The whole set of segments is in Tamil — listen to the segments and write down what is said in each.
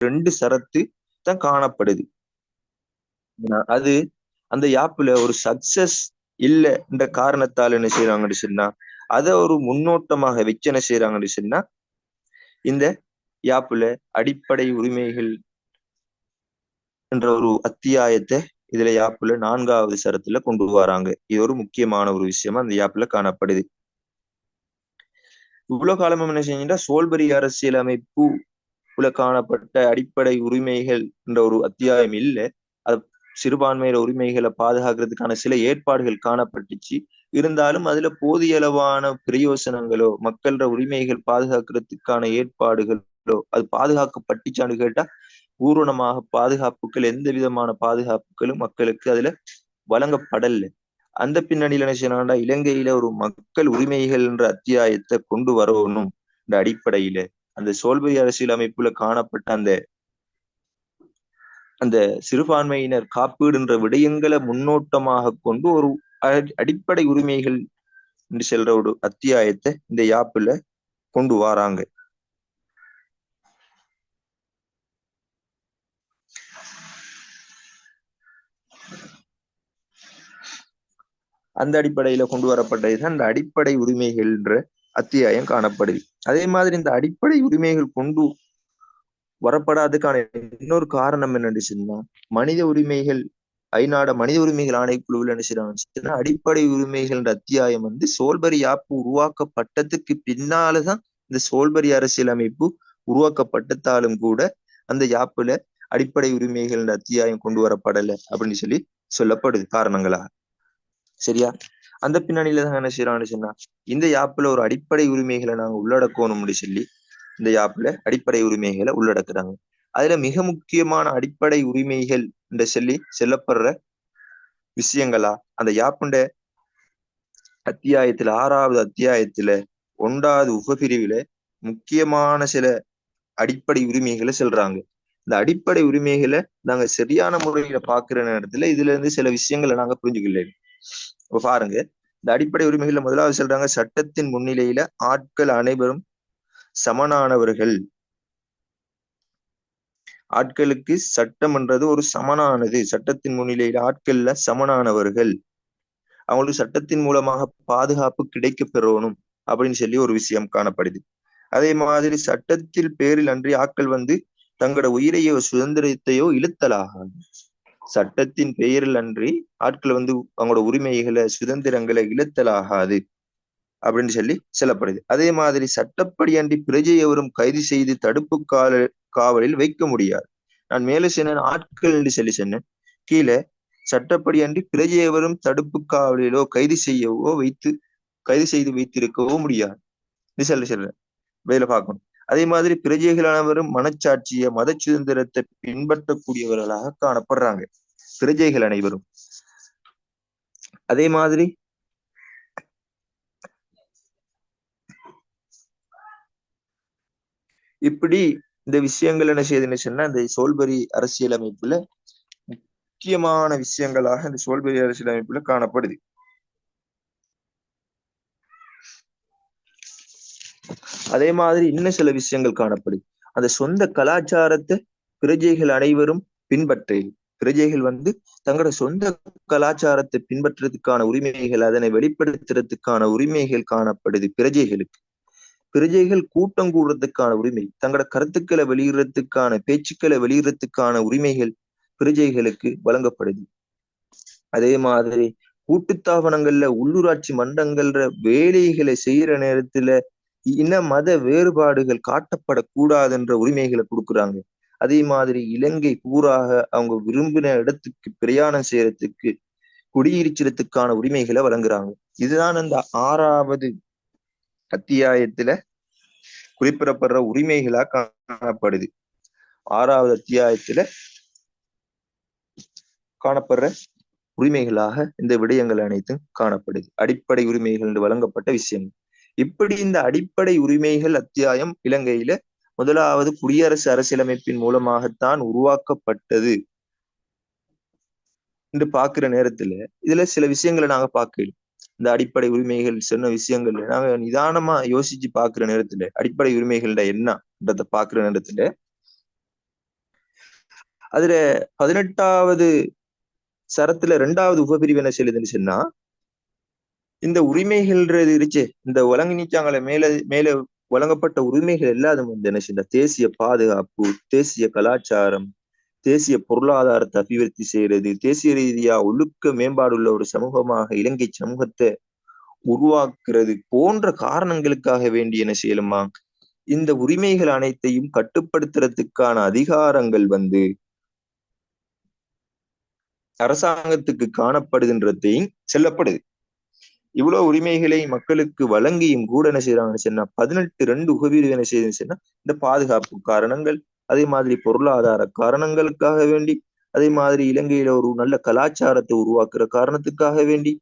ரெண்டு சரத்து தான் காணப்படுது. அது அந்த யாப்புல ஒரு சக்சஸ் இல்லைன்ற காரணத்தால் என்ன செய்யறாங்கன்னு சொன்னா அதை ஒரு முன்னோட்டமாக வச்சு என்ன செய்யறாங்கன்னு சொன்னா இந்த யாப்புல அடிப்படை உரிமைகள் என்ற ஒரு அத்தியாயத்தை இதுல யாப்புல நான்காவது சரத்துல கொண்டு வராங்க. இது ஒரு முக்கியமான ஒரு விஷயமா அந்த யாப்புல காணப்படுது. இவ்வளவு காலமும் என்ன செஞ்சா சோல்பரி அரசியல் அமைப்பு உள்ள காணப்பட்ட அடிப்படை உரிமைகள் என்ற ஒரு அத்தியாயம் இல்லை. அது சிறுபான்மையில உரிமைகளை பாதுகாக்கிறதுக்கான சில ஏற்பாடுகள் காணப்பட்டுச்சு. இருந்தாலும் அதுல போதிய அளவான பிரயோசனங்களோ மக்களோட உரிமைகள் பாதுகாக்கிறதுக்கான ஏற்பாடுகளோ அது பாதுகாக்கப்பட்டுச்சான்னு கேட்டா பூரணமாக பாதுகாப்புகள் எந்த விதமான பாதுகாப்புகளும் மக்களுக்கு அதுல வழங்கப்படல. அந்த பின்னணியில என்ன செய்யணும்னா இலங்கையில ஒரு மக்கள் உரிமைகள் என்ற அத்தியாயத்தை கொண்டு வரணும். இந்த அடிப்படையில. அந்த சோல்பரி அரசியல் அமைப்புல காணப்பட்ட அந்த அந்த சிறுபான்மையினர் காப்பீடுன்ற விடயங்களை முன்னோட்டமாக கொண்டு ஒரு அடிப்படை உரிமைகள் என்று செல்ற ஒரு அத்தியாயத்தை இந்த யாப்புல கொண்டு வராங்க. அந்த அடிப்படையில கொண்டு வரப்பட்டதுதான் அந்த அடிப்படை உரிமைகள்ன்ற அத்தியாயம் காணப்படுது. அதே மாதிரி இந்த அடிப்படை உரிமைகள் கொண்டு வரப்படாததுக்கான இன்னொரு காரணம் என்னன்னு சொன்னா மனித உரிமைகள் ஐநாட மனித உரிமைகள் ஆணைக்குழுவில் என்ன செய்யறாங்க அடிப்படை உரிமைகள் அத்தியாயம் வந்து சோல்பரி ஆப்பு உருவாக்கப்பட்டதுக்கு பின்னாலதான் இந்த சோல்பரி அரசியல் அமைப்பு உருவாக்கப்பட்டதாலும் கூட அந்த யாப்புல அடிப்படை உரிமைகள் அத்தியாயம் கொண்டு வரப்படலை அப்படின்னு சொல்லி சொல்லப்படுது காரணங்களா சரியா? அந்த பின்னணியில தான் என்ன செய்யறான்னு சொன்னா இந்த யாப்புல ஒரு அடிப்படை உரிமைகளை நாங்க உள்ளடக்கணும்னு சொல்லி இந்த யாப்புல அடிப்படை உரிமைகளை உள்ளடக்குறாங்க. அதுல மிக முக்கியமான அடிப்படை உரிமைகள் என்று சொல்லி செல்லப்படுற விஷயங்களா? அந்த யாப்புண்ட அத்தியாயத்துல ஆறாவது அத்தியாயத்துல ஒன்றாவது உபபிரிவுல முக்கியமான சில அடிப்படை உரிமைகளை சொல்றாங்க. இந்த அடிப்படை உரிமைகளை நாங்க சரியான முறையில பாக்குற நேரத்துல இதுல இருந்து சில விஷயங்களை நாங்க புரிஞ்சுக்கல இப்போ பாருங்க. இந்த அடிப்படை உரிமைகள்ல முதலாவது சொல்றாங்க? சட்டத்தின் முன்னிலையில ஆட்கள் அனைவரும் சமனானவர்கள். ஆட்களுக்கு சட்டம்ன்றது ஒரு சமனானது. சட்டத்தின் முன்னிலையில ஆட்கள்ல சமனானவர்கள். அவங்களுக்கு சட்டத்தின் மூலமாக பாதுகாப்பு கிடைக்க பெறணும் அப்படின்னு சொல்லி ஒரு விஷயம் காணப்படுது. அதே மாதிரி சட்டத்தில் பேரில் அன்றி ஆட்கள் வந்து தங்களோட உயிரையோ சுதந்திரத்தையோ இழுத்தலாகாது. சட்டத்தின் பெயரில் அன்றி ஆட்கள் வந்து அவங்களோட உரிமைகளை சுதந்திரங்களை இழுத்தலாகாது அப்படின்னு சொல்லி சொல்லப்படுது. அதே மாதிரி சட்டப்படி அன்றி பிரஜை எவரும் கைது செய்து தடுப்பு கால காவலில் வைக்க முடியாது. நான் மேலே சொன்னேன் ஆட்கள் என்று சொல்லி சொன்னேன். கீழே சட்டப்படி அன்றி பிரஜை எவரும் தடுப்பு காவலிலோ கைது செய்யவோ வைத்து கைது செய்து வைத்திருக்கவோ முடியாது. இது சொல்லி சொல்றேன். வேலை பார்க்கணும். அதே மாதிரி பிரஜைகளானவரும் மனச்சாட்சிய மத சுதந்திரத்தை பின்பற்றக்கூடியவர்களாக காணப்படுறாங்க. பிரஜைகள் அனைவரும். அதே மாதிரி இப்படி இந்த விஷயங்கள் என்ன செய்யுதுன்னு சொன்னா இந்த சோல்பரி அரசியல் அமைப்புல முக்கியமான விஷயங்களாக இந்த சோல்பரி அரசியல் அமைப்புல காணப்படுது. அதே மாதிரி இன்னும் சில விஷயங்கள் காணப்படுது அந்த சொந்த கலாச்சாரத்தை பிரஜைகள் அனைவரும் பின்பற்ற பிரஜைகள் வந்து தங்களோட சொந்த கலாச்சாரத்தை பின்பற்றுறதுக்கான உரிமைகள் அதனை வெளிப்படுத்துறதுக்கான உரிமைகள் காணப்படுது பிரஜைகளுக்கு. பிரஜைகள் கூட்டம் கூடுறதுக்கான உரிமை தங்களோட கருத்துக்களை வெளியிடுறதுக்கான பேச்சுக்களை வெளியிடுறதுக்கான உரிமைகள் பிரஜைகளுக்கு வழங்கப்படுது. அதே மாதிரி கூட்டுத்தாபனங்கள்ல உள்ளூராட்சி மன்றங்கள்ல வேலைகளை செய்யற நேரத்துல இன மத வேறுபாடுகள் காட்டப்படக்கூடாதுன்ற உரிமைகளை கொடுக்குறாங்க. அதே மாதிரி இலங்கை பூராக அவங்க விரும்பின இடத்துக்கு பிரயாணம் செய்யறதுக்கு குடியிருக்கிறதுக்கான உரிமைகளை வழங்குறாங்க. இதுதான் அந்த ஆறாவது அத்தியாயத்துல குறிப்பிடப்படுற உரிமைகளா காணப்படுது. ஆறாவது அத்தியாயத்துல காணப்படுற உரிமைகளாக இந்த விடயங்கள் அனைத்தும் காணப்படுது. அடிப்படை உரிமைகள் என்று வழங்கப்பட்ட விஷயங்கள் இப்படி இந்த அடிப்படை உரிமைகள் அத்தியாயம் இலங்கையில முதலாவது குடியரசு அரசியலமைப்பின் மூலமாகத்தான் உருவாக்கப்பட்டது. என்று பாக்குற நேரத்துல இதுல சில விஷயங்களை நாங்க பார்க்கல இந்த அடிப்படை உரிமைகள் சொன்ன விஷயங்கள்ல நாங்க நிதானமா யோசிச்சு பாக்குற நேரத்துல அடிப்படை உரிமைகள்ட என்னன்றத பாக்குற நேரத்துல அதுல பதினெட்டாவது சரத்துல ரெண்டாவது உபபிரிவு என்ன சொல்லுதுன்னு சொன்னா இந்த உரிமைகள்ன்றது இருச்சு இந்த வழங்கினிச்சாங்களே மேல மேல வழங்கப்பட்ட உரிமைகள் எல்லாதும் வந்து என்ன செய்ய தேசிய பாதுகாப்பு தேசிய கலாச்சாரம் தேசிய பொருளாதாரத்தை அபிவிருத்தி செய்யறது தேசிய ரீதியா ஒழுக்க மேம்பாடுள்ள ஒரு சமூகமாக இலங்கை சமூகத்தை உருவாக்குறது போன்ற காரணங்களுக்காக வேண்டிய என்ன செய்யலுமா? இந்த உரிமைகள் அனைத்தையும் கட்டுப்படுத்துறதுக்கான அதிகாரங்கள் வந்து அரசாங்கத்துக்கு காணப்படுகின்றதையும் செல்லப்படுது. இவ்வளவு உரிமைகளை மக்களுக்கு வழங்கியும் கூட என்ன செய்யறாங்கன்னு சொன்னா பதினெட்டு ரெண்டு உகவீடு என்ன செய்யுதுன்னு சொன்னா இந்த பாதுகாப்பு காரணங்கள் அதே மாதிரி பொருளாதார காரணங்களுக்காக வேண்டி அதே மாதிரி இலங்கையில ஒரு நல்ல கலாச்சாரத்தை உருவாக்குற காரணத்துக்காக வேண்டி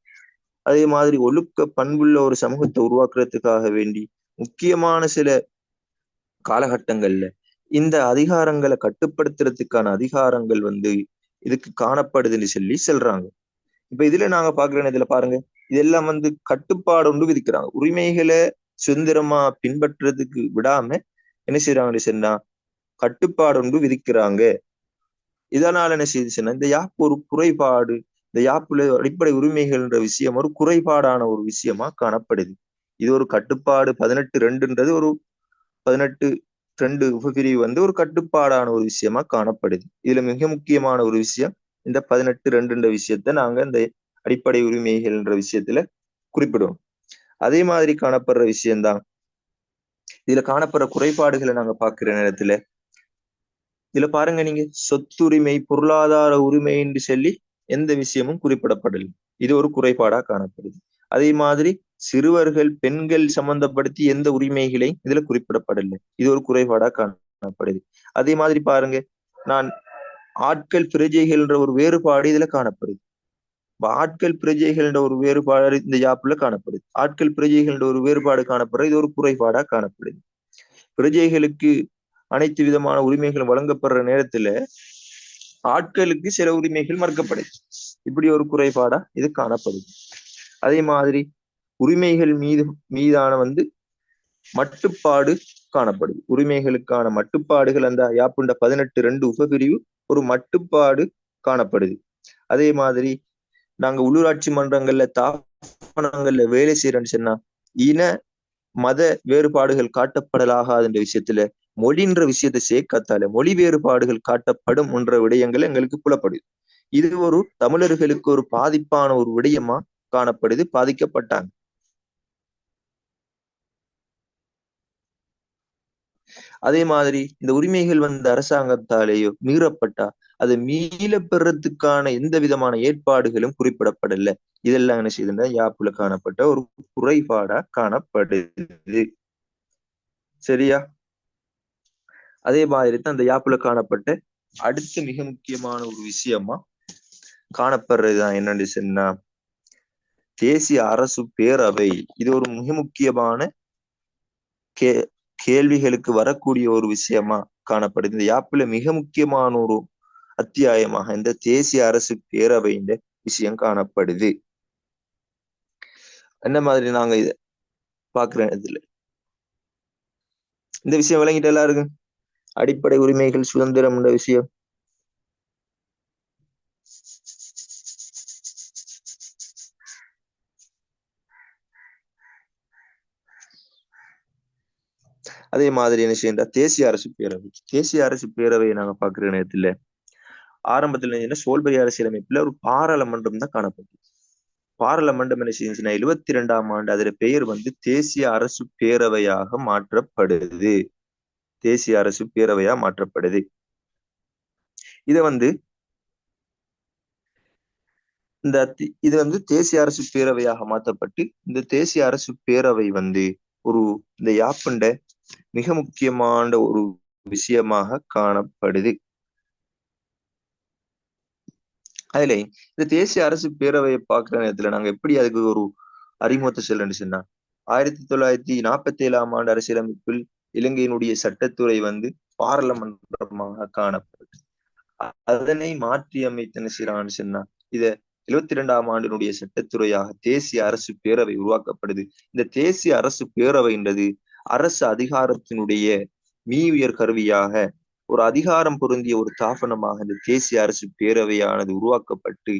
அதே மாதிரி ஒழுக்க பண்புள்ள ஒரு சமூகத்தை உருவாக்குறதுக்காக வேண்டி முக்கியமான சில காலகட்டங்கள்ல இந்த அதிகாரங்களை கட்டுப்படுத்துறதுக்கான அதிகாரங்கள் வந்து இதுக்கு காணப்படுதுன்னு சொல்லி சொல்றாங்க. இப்ப இதுல நாங்க பாக்குற இதுல பாருங்க. இதெல்லாம் வந்து கட்டுப்பாடு ஒன்று விதிக்கிறாங்க. உரிமைகளை சுதந்திரமா பின்பற்றுறதுக்கு விடாம என்ன செய்யறாங்கன்னு சொன்னா கட்டுப்பாடு ஒன்று விதிக்கிறாங்க. இதனால என்ன செய்யுதுன்னா இந்த யாப் ஒரு குறைபாடு இந்த யாப்புல அடிப்படை உரிமைகள்ன்ற விஷயம் ஒரு குறைபாடான ஒரு விஷயமா காணப்படுது. இது ஒரு கட்டுப்பாடு பதினெட்டு ரெண்டுன்றது ஒரு பதினெட்டு ரெண்டு உபபிரிவு வந்து ஒரு கட்டுப்பாடான ஒரு விஷயமா காணப்படுது. இதுல மிக முக்கியமான ஒரு விஷயம் இந்த பதினெட்டு ரெண்டுன்ற விஷயத்த நாங்க இந்த அடிப்படை உரிமைகள் என்ற விஷயத்துல குறிப்பிடுவோம். அதே மாதிரி காணப்படுற விஷயம்தான். இதுல காணப்படுற குறைபாடுகளை நாங்க பாக்குற நேரத்துல இதுல பாருங்க நீங்க சொத்துரிமை பொருளாதார உரிமை என்று சொல்லி எந்த விஷயமும் குறிப்பிடப்படலை இது ஒரு குறைபாடா காணப்படுது. அதே மாதிரி சிறுவர்கள் பெண்கள் சம்பந்தப்படுத்தி எந்த உரிமைகளையும் இதுல குறிப்பிடப்படலை இது ஒரு குறைபாடா காணப்படுது. அதே மாதிரி பாருங்க நான் ஆட்கள் பிரஜைகள் என்ற ஒரு வேறுபாடு இதுல காணப்படுது. ஆட்கள் பிரஜைகள்ன்ற ஒரு வேறுபாடு இந்த யாப்புல காணப்படுது. ஆட்கள் பிரஜைகள்ன்ற ஒரு வேறுபாடு காணப்படுறது இது ஒரு குறைபாடா காணப்படுது. பிரஜைகளுக்கு அனைத்து விதமான உரிமைகள் வழங்கப்படுற நேரத்துல ஆட்களுக்கு சில உரிமைகள் மறுக்கப்படுது. இப்படி ஒரு குறைபாடா இது காணப்படுது. அதே மாதிரி உரிமைகள் மீது மீதான வந்து மட்டுப்பாடு காணப்படுது. உரிமைகளுக்கான மட்டுப்பாடுகள் அந்த யாப்புண்ட பதினெட்டு ரெண்டு உபபிரிவு ஒரு மட்டுப்பாடு காணப்படுது. அதே மாதிரி நாங்க உள்ளூராட்சி மன்றங்கள்ல தாபனங்கள்ல வேலை செய்யறோம்னு சொன்னா இன மத வேறுபாடுகள் காட்டப்படலாகாதுன்ற விஷயத்துல மொழின்ற விஷயத்தை சேர்க்காத்தால மொழி வேறுபாடுகள் காட்டப்படும் என்ற விடயங்கள் எங்களுக்கு புலப்படுது. இது ஒரு தமிழர்களுக்கு ஒரு பாதிப்பான ஒரு விடயமா காணப்படுது பாதிக்கப்பட்டாங்க. அதே மாதிரி இந்த உரிமைகள் வந்து அரசாங்கத்தாலேயோ மீறப்பட்டா அதை மீள பெறத்துக்கான எந்த விதமான ஏற்பாடுகளும் குறிப்பிடப்படல. இதெல்லாம் என்ன செய்யுதுன்னா யாப்புல காணப்பட்ட ஒரு குறைபாடா காணப்படுது. சரியா? அதே மாதிரி தான் அந்த யாப்புல காணப்பட்ட அடுத்த மிக முக்கியமான ஒரு விஷயமா காணப்படுறதுதான் என்னன்னு சொன்னா தேசிய அரசு பேரவை. இது ஒரு மிக முக்கியமான கே கேள்விகளுக்கு வரக்கூடிய ஒரு விஷயமா காணப்படுது. இந்த யாப்பில மிக முக்கியமான ஒரு அத்தியாயமாக இந்த தேசிய அரசு பேரவை இந்த விஷயம் காணப்படுது. என்ன மாதிரி நாங்க இத பாக்குறேன் இதுல? இந்த விஷயம் விளங்கிட்டு எல்லாருக்கும் அடிப்படை உரிமைகள் சுதந்திரம் என்ற விஷயம். அதே மாதிரி என்ன செய்யறா தேசிய அரசு பேரவை. தேசிய அரசு பேரவையை நாங்க பாக்குற நேரத்துல ஆரம்பத்துல என்ன சோல்பரி அரசியலமைப்புல ஒரு பாராளுமன்றம் தான் காணப்பட்டது. பாராளுமன்றம் என்ன செய்ய எழுபத்தி இரண்டாம் ஆண்டு அதுல பெயர் வந்து தேசிய அரசு பேரவையாக மாற்றப்படுது. தேசிய அரசு பேரவையா மாற்றப்படுது. இத வந்து இந்த இது வந்து தேசிய அரசு பேரவையாக மாற்றப்பட்டு இந்த தேசிய அரசு பேரவை வந்து ஒரு இந்த யாப்புண்ட மிக முக்கியமான ஒரு விஷயமாக காணப்படுது. அதுல இந்த தேசிய அரசு பேரவையை பார்க்கிற நேரத்துல நாங்க எப்படி அதுக்கு ஒரு அறிமுகத்தை செல்லணும்னு சொன்னா ஆயிரத்தி தொள்ளாயிரத்தி நாற்பத்தி ஏழாம் ஆண்டு அரசியலமைப்பில் இலங்கையினுடைய சட்டத்துறை வந்து பாராளுமன்றமாக காணப்படுது. அதனை மாற்றி அமைத்தன செய்யறான்னு சொன்னா இத எழுபத்தி இரண்டாம் ஆண்டினுடைய சட்டத்துறையாக தேசிய அரசு பேரவை உருவாக்கப்படுது. இந்த தேசிய அரசு பேரவைன்றது அரசு அதிகாரத்தினுடைய மீ உயர் கருவியாக ஒரு அதிகாரம் பொருந்திய ஒரு தாபனமாக இந்த தேசிய அரசு பேரவையானது உருவாக்கப்பட்டு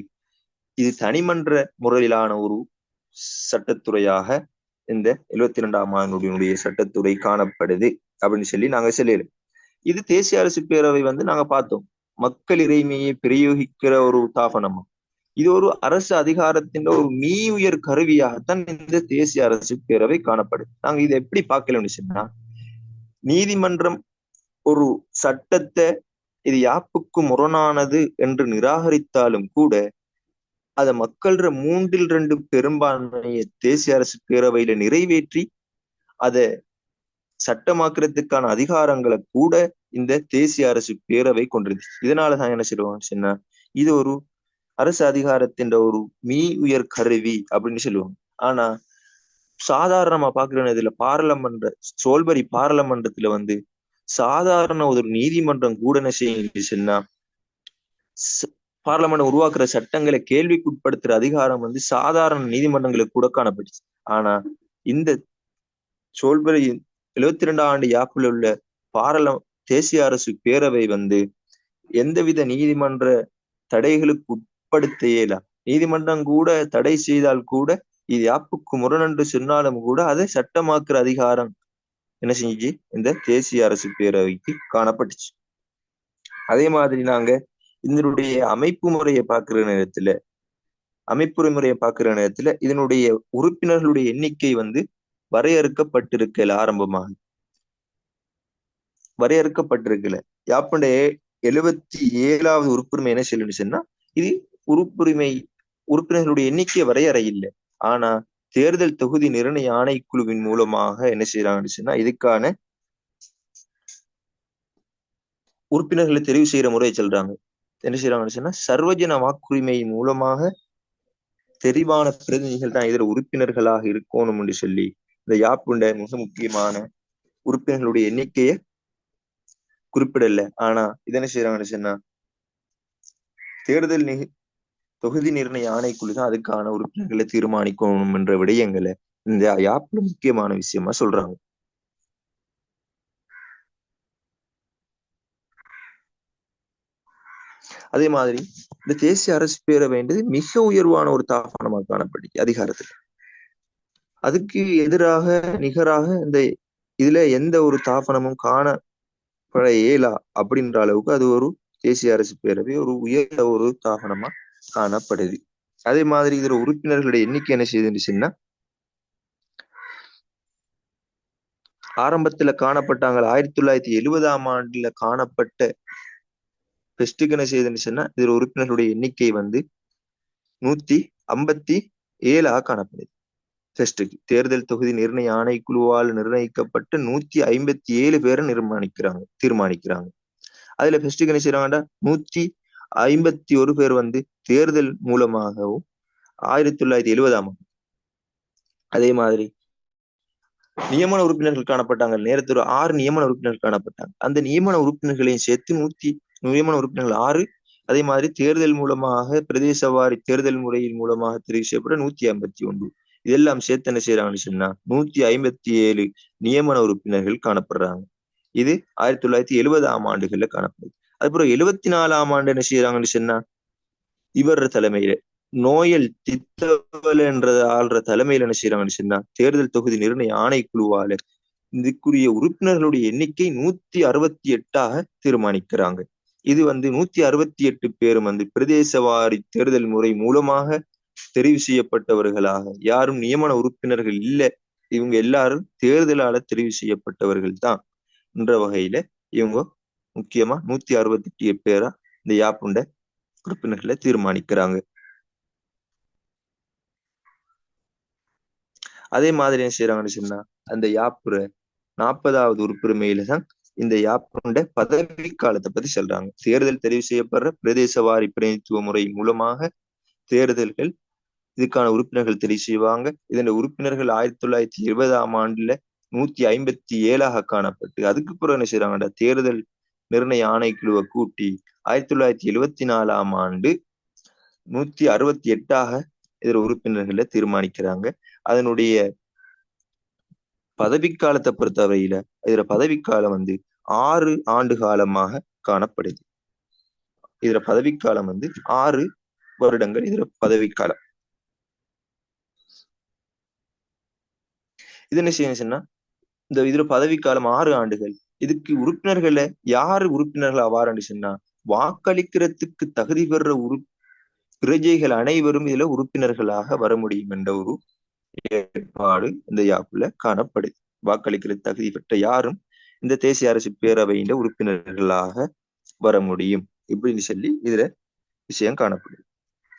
இது தனிமன்ற முறையிலான ஒரு சட்டத்துறையாக இந்த எழுபத்தி இரண்டாம் ஆண்டினுடைய சட்டத்துறை காணப்படுது அப்படின்னு சொல்லி நாங்க சொல்லிடு இது தேசிய அரசு பேரவை வந்து நாங்க பார்த்தோம். மக்கள் இறைமையை பிரயோகிக்கிற ஒரு தாபனமா? இது ஒரு அரசு அதிகாரத்தின் ஒரு மீ உயர் கருவியாகத்தான் இந்த தேசிய அரசு பேரவை காணப்படுது நாங்க இதை எப்படி பார்க்கலன்னு சொன்னா நீதிமன்றம் ஒரு சட்டத்தை இது யாப்புக்கு முரணானது என்று நிராகரித்தாலும் கூட அத மக்கள்ற மூன்றில் ரெண்டு பெரும்பான்மையை தேசிய அரசு பேரவையில நிறைவேற்றி அதை சட்டமாக்குறதுக்கான அதிகாரங்களை கூட இந்த தேசிய அரசு பேரவை கொண்டிருந்துச்சு. இதனாலதான் என்ன சொல்லுவாங்க சொன்னா இது ஒரு அரசு அதிகாரத்தின் ஒரு மீ உயர் கருவி அப்படின்னு சொல்லுவாங்க. ஆனா சாதாரணமா பாக்குற இதுல பாராளுமன்ற சோல்பரி பாராளுமன்றத்துல வந்து சாதாரண ஒரு நீதிமன்றம் கூட என்ன செய்யுச்சுன்னா பார்லமெண்ட் உருவாக்குற சட்டங்களை கேள்விக்குட்படுத்துற அதிகாரம் வந்து சாதாரண நீதிமன்றங்களுக்கு கூட காணப்பட்டுச்சு ஆனா இந்த சோல்பரி எழுபத்தி ரெண்டாம் ஆண்டு யாப்பில் உள்ள பாராள தேசிய அரசு பேரவை வந்து எந்தவித நீதிமன்ற தடைகளுக்கு உட்படுத்த இயலாம் நீதிமன்றம் கூட தடை செய்தால் கூட இது யாப்புக்கு முரணென்று சொன்னாலும் கூட அதை சட்டமாக்குற அதிகாரம். என்ன செஞ்சு இந்த தேசிய அரசு பேரவைக்கு காணப்பட்டுச்சு. அதே மாதிரி நாங்க இதனுடைய அமைப்பு முறையை பார்க்கிற நேரத்துல அமைப்பு முறையை பார்க்கிற நேரத்துல இதனுடைய உறுப்பினர்களுடைய எண்ணிக்கை வந்து வரையறுக்கப்பட்டிருக்கல ஆரம்பமாக. வரையறுக்கப்பட்டிருக்கல. யாப்புடைய எழுபத்தி ஏழாவது உறுப்புரிமை என்ன சொல்லுச்சுன்னா இது உறுப்புரிமை உறுப்பினர்களுடைய எண்ணிக்கை வரையறை இல்லை ஆனா தேர்தல் தொகுதி நிர்ணய ஆணைக்குழுவின் மூலமாக என்ன செய்யறாங்கன்னு சொன்னா இதுக்கான உறுப்பினர்களை தெரிவு செய்யற முறையை சொல்றாங்க. என்ன செய்யறாங்கன்னு சொன்னா சர்வஜன வாக்குரிமை மூலமாக தெரிவான பிரதிநிதிகள் தான் இதர உறுப்பினர்களாக இருக்கணும் என்று சொல்லி இந்த யாப்புண்ட மிக முக்கியமான உறுப்பினர்களுடைய எண்ணிக்கையை குறிப்பிடல. ஆனா இது என்ன செய்யறாங்கன்னு சொன்னா தேர்தல் தொகுதி நிர்ணய ஆணைக்குழு தான் அதுக்கான உறுப்பினர்களை தீர்மானிக்கணும் என்ற விடயங்களை இந்த யாப்ல முக்கியமான விஷயமா சொல்றாங்க. அதே மாதிரி இந்த தேசிய அரசு பேரவைன்றது மிக உயர்வான ஒரு தாபானமாக காணப்படுது அதிகாரத்துல. அதுக்கு எதிராக நிகராக இந்த இதுல எந்த ஒரு தாபனமும் காணப்பட இயலா அப்படின்ற அளவுக்கு அது ஒரு தேசிய அரசு பேரவை ஒரு உயர்ந்த ஒரு தாபனமா காணப்படுது. அதே மாதிரி இதுல உறுப்பினர்களுடைய எண்ணிக்கை என்ன செய்துச்சுன்னா ஆரம்பத்துல காணப்பட்டாங்க ஆயிரத்தி தொள்ளாயிரத்தி எழுபதாம் ஆண்டுல காணப்பட்ட பெஸ்டுக்கு என்ன செய்துச்சுன்னா இதுல உறுப்பினர்களுடைய எண்ணிக்கை வந்து நூத்தி ஐம்பத்தி ஏழாக காணப்படுது. பெஸ்டுக்கு தேர்தல் தொகுதி நிர்ணய ஆணைக்குழுவால் நிர்ணயிக்கப்பட்ட நூத்தி ஐம்பத்தி ஏழு பேரை நிர்மாணிக்கிறாங்க தீர்மானிக்கிறாங்க. அதுல பெஸ்டுக்கு என்ன செய்யறாங்கடா நூத்தி ஐம்பத்தி ஒரு பேர் வந்து தேர்தல் மூலமாகவும் ஆயிரத்தி தொள்ளாயிரத்தி எழுபதாம் ஆண்டு. அதே மாதிரி நியமன உறுப்பினர்கள் காணப்பட்டாங்க. நேரத்தில் ஆறு நியமன உறுப்பினர்கள் காணப்பட்டாங்க. அந்த நியமன உறுப்பினர்களையும் சேர்த்து நூத்தி நியமன உறுப்பினர்கள் ஆறு. அதே மாதிரி தேர்தல் மூலமாக பிரதேச வாரி தேர்தல் முறையின் மூலமாக தெரிவு செய்யப்பட்ட நூத்தி ஐம்பத்தி ஒன்று. இதெல்லாம் சேர்த்து என்ன செய்யறாங்கன்னு சொன்னா நூத்தி ஐம்பத்தி ஏழு நியமன உறுப்பினர்கள் காணப்படுறாங்க. இது ஆயிரத்தி தொள்ளாயிரத்தி எழுபதாம் ஆண்டுகள்ல காணப்படுது. அதுக்கப்புறம் எழுபத்தி நாலாம் ஆண்டு என்ன செய்யறாங்கன்னு சொன்னா இவர் தலைமையில நோயல் தித்தவல் என்ற ஆள்ற தலைமையில என்ன செய்யறாங்கன்னு சொன்னா தேர்தல் தொகுதி நிர்ணய ஆணைக்குழுவால இதுக்குரிய உறுப்பினர்களுடைய எண்ணிக்கை நூத்தி அறுபத்தி எட்டாக தீர்மானிக்கிறாங்க. இது வந்து நூத்தி அறுபத்தி எட்டு பேரும் வந்து பிரதேசவாரி தேர்தல் முறை மூலமாக தெரிவு செய்யப்பட்டவர்களாக யாரும் நியமன உறுப்பினர்கள் இல்லை இவங்க எல்லாரும் தேர்தலால தெரிவு செய்யப்பட்டவர்கள் தான் என்ற வகையில இவங்க முக்கியமா நூத்தி அறுபத்தி எட்டு பேரா இந்த யாப்புண்ட உறுப்பினர்களை தீர்மானிக்கிறாங்க. அதே மாதிரி என்ன செய்யறாங்கன்னு சொன்னா அந்த யாப்புற நாற்பதாவது உறுப்புரிமையில தான் இந்த யாப்புண்ட பதவி காலத்தை பத்தி சொல்றாங்க. தேர்தல் தெரிவு செய்யப்படுற பிரதேசவாரி பிரதிநிதித்துவ முறை மூலமாக தேர்தல்கள் இதுக்கான உறுப்பினர்கள் தெரிவு செய்வாங்க. இதன் உறுப்பினர்கள் ஆயிரத்தி தொள்ளாயிரத்தி இருபதாம் ஆண்டுல நூத்தி ஐம்பத்தி ஏழாக காணப்பட்டு அதுக்கு பிறகு என்ன செய்யறாங்கடா தேர்தல் நிர்ணய ஆணைக்குழுவை கூட்டி ஆயிரத்தி தொள்ளாயிரத்தி எழுவத்தி நாலாம் ஆண்டு நூத்தி அறுபத்தி எட்டாக இதில் உறுப்பினர்களை தீர்மானிக்கிறாங்க. அதனுடைய பதவிக்காலத்தை பொறுத்தவரையில இதுல பதவிக்காலம் வந்து ஆறு ஆண்டு காலமாக காணப்படுது. இதுல பதவிக்காலம் வந்து ஆறு வருடங்கள் இதுல பதவிக்காலம். இது என்ன செய்யணும்னா இந்த இதுல பதவிக்காலம் ஆறு ஆண்டுகள் இதுக்கு உறுப்பினர்கள யாரு உறுப்பினர்கள் ஆவார்னு சொன்னா வாக்களிக்கிறதுக்கு தகுதி பெற உறு பிரஜைகள் அனைவரும் இதுல உறுப்பினர்களாக வர முடியும் என்ற ஒரு ஏற்பாடு இந்த யாப்புல காணப்படுது. வாக்களிக்கிற தகுதி பெற்ற யாரும் இந்த தேசிய அரசு பேரவையின் உறுப்பினர்களாக வர முடியும் இப்படின்னு சொல்லி இதுல விஷயம் காணப்படுது.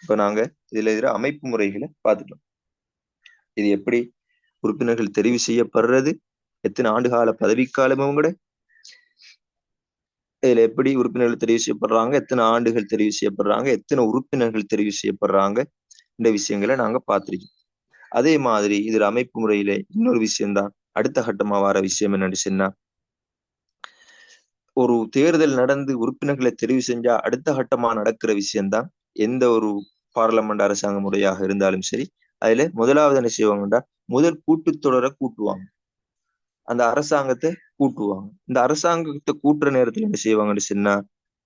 இப்ப நாங்க இதுல இதுல அமைப்பு முறைகளை பார்த்துட்டோம். இது எப்படி உறுப்பினர்கள் தெரிவு செய்யப்படுறது? எத்தனை ஆண்டு கால பதவிக்காலமும் கூட இதுல எப்படி உறுப்பினர்கள் தெரிவு செய்யப்படுறாங்க? எத்தனை ஆண்டுகள் தெரிவு செய்யப்படுறாங்க? எத்தனை உறுப்பினர்கள் தெரிவு செய்யப்படுறாங்க? இந்த விஷயங்களை நாங்க பார்த்திருக்கோம். அதே மாதிரி இதுல அமைப்பு முறையில இன்னொரு விஷயம்தான் அடுத்த கட்டமா வர விஷயம் என்னன்னு சொன்னா ஒரு தேர்தல் நடந்து உறுப்பினர்களை தெரிவு செஞ்சா அடுத்த கட்டமா நடக்கிற விஷயம்தான் எந்த ஒரு பார்லமெண்ட் அரசாங்க முறையாக இருந்தாலும் சரி அதுல முதலாவது என்ன செய்வாங்கடா முதல் கூட்டுத்தொடரை கூட்டுவாங்க. அந்த அரசாங்கத்தை கூட்டுவாங்க. இந்த அரசாங்கத்தை கூட்டுற நேரத்துல என்ன செய்வாங்கன்னு சொன்னா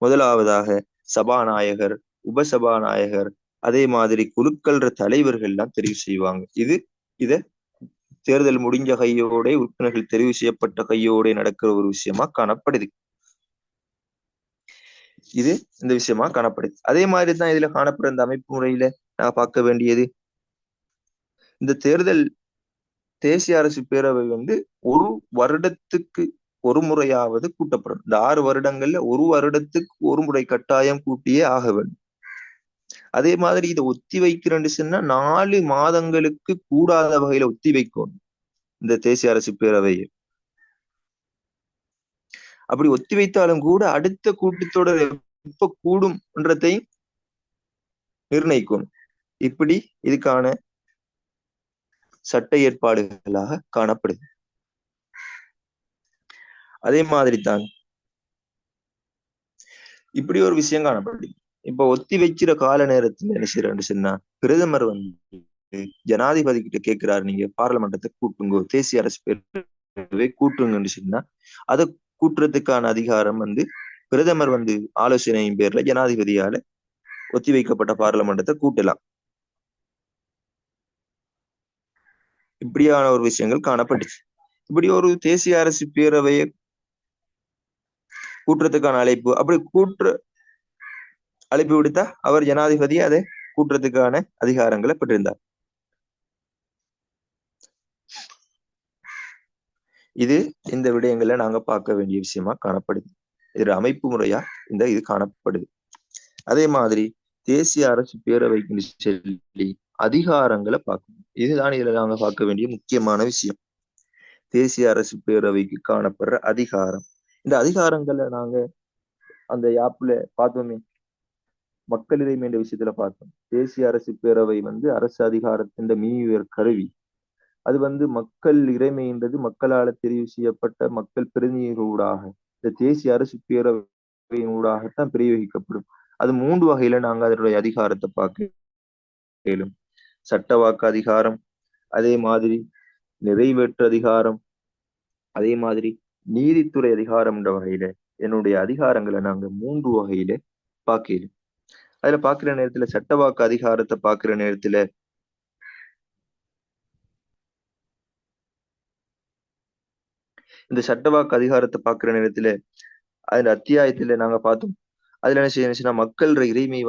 முதலாவதாக சபாநாயகர் உபசபாநாயகர் அதே மாதிரி குழுக்கள்ற தலைவர்கள் எல்லாம் தெரிவு செய்வாங்க. இது இத தேர்தல் முடிஞ்ச கையோட உறுப்பினர்கள் தெரிவு செய்யப்பட்ட கையோட நடக்கிற ஒரு விஷயமா காணப்படுது. இது இந்த விஷயமா காணப்படுது. அதே மாதிரி தான் இதுல காணப்படுற இந்த அமைப்பு முறையில நான் பார்க்க வேண்டியது. இந்த தேர்தல் தேசிய அரசு பேரவை வந்து ஒரு வருடத்துக்கு ஒரு முறையாவது கூட்டப்படும் இந்த ஆறு வருடங்கள்ல ஒரு வருடத்துக்கு ஒரு முறை கட்டாயம் கூட்டியே ஆக வேண்டும். அதே மாதிரி இதை ஒத்தி வைக்கிறேன்னு சொன்னா நாலு மாதங்களுக்கு கூடாத வகையில ஒத்தி வைக்கணும் இந்த தேசிய அரசு பேரவையை. அப்படி ஒத்தி வைத்தாலும் கூட அடுத்த கூட்டத்தொடர் எப்ப கூடும்ன்றதையும் நிர்ணயிக்கணும். இப்படி இதுக்கான சட்ட ஏற்பாடுகளாக காணப்படுது. அதே மாதிரி தான் இப்படி ஒரு விஷயம் காணப்படுது. இப்ப ஒத்தி வைக்கிற கால நேரத்துல என்ன செய்யறாரு சொன்னா பிரதமர் வந்து ஜனாதிபதி கிட்ட கேட்கிறாரு நீங்க பாராளுமன்றத்தை கூட்டுங்க தேசிய அரசு பேரவை கூட்டுங்கன்னு சொன்னா அதை கூட்டுறதுக்கான அதிகாரம் வந்து பிரதமர் வந்து ஆலோசனையின் பேர்ல ஜனாதிபதியால ஒத்தி வைக்கப்பட்ட பாராளுமன்றத்தை கூட்டலாம். இப்படியான ஒரு விஷயங்கள் காணப்பட்டுச்சு. இப்படி ஒரு தேசிய அரசு பேரவையை கூட்டுறதுக்கான அழைப்பு அப்படி கூற்று அழைப்பு விடுத்தா அவர் ஜனாதிபதி அதை கூட்டுறதுக்கான அதிகாரங்களை பெற்றிருந்தார். இது இந்த விடயங்களை நாங்க பார்க்க வேண்டிய விஷயமா காணப்படுது. இது அமைப்பு முறையா இந்த இது காணப்படுது. அதே மாதிரி தேசிய அரசு பேரவைக்கு சொல்லி அதிகாரங்களை பார்க்கணும். இதுதான் இதுல நாங்க பார்க்க வேண்டிய முக்கியமான விஷயம். தேசிய அரசு பேரவைக்கு காணப்படுற அதிகாரம். இந்த அதிகாரங்களை நாங்க அந்த யாப்புல பார்த்தோமே. மக்கள் இறைமை என்ற விஷயத்துல பார்த்தோம். தேசிய அரசு பேரவை வந்து அரசு அதிகாரத்தின் மீவர் கருவி. அது வந்து மக்கள் இறைமைன்றது மக்களால தெரிவு செய்யப்பட்ட மக்கள் பிரதிநிதிகளூடாக இந்த தேசிய அரசு பேரவையின் ஊடாகத்தான் பிரயோகிக்கப்படும். அது மூன்று வகையில நாங்க அதனுடைய அதிகாரத்தை பார்க்க இயலும் சட்ட வாக்கு அதிகாரம் அதே மாதிரி நிறைவேற்று அதிகாரம் அதே மாதிரி நீதித்துறை அதிகாரம்ன்ற வகையில என்னுடைய அதிகாரங்களை நாங்க மூன்று வகையில பார்க்கலும் அதுல பாக்குற நேரத்துல சட்ட வாக்கு அதிகாரத்தை பாக்குற நேரத்துல இந்த சட்ட வாக்கு அதிகாரத்தை பாக்குற நேரத்துல அதுல அத்தியாயத்துல நாங்க பார்த்தோம். அதுல என்ன செய்யணும்னா மக்கள் இறைமை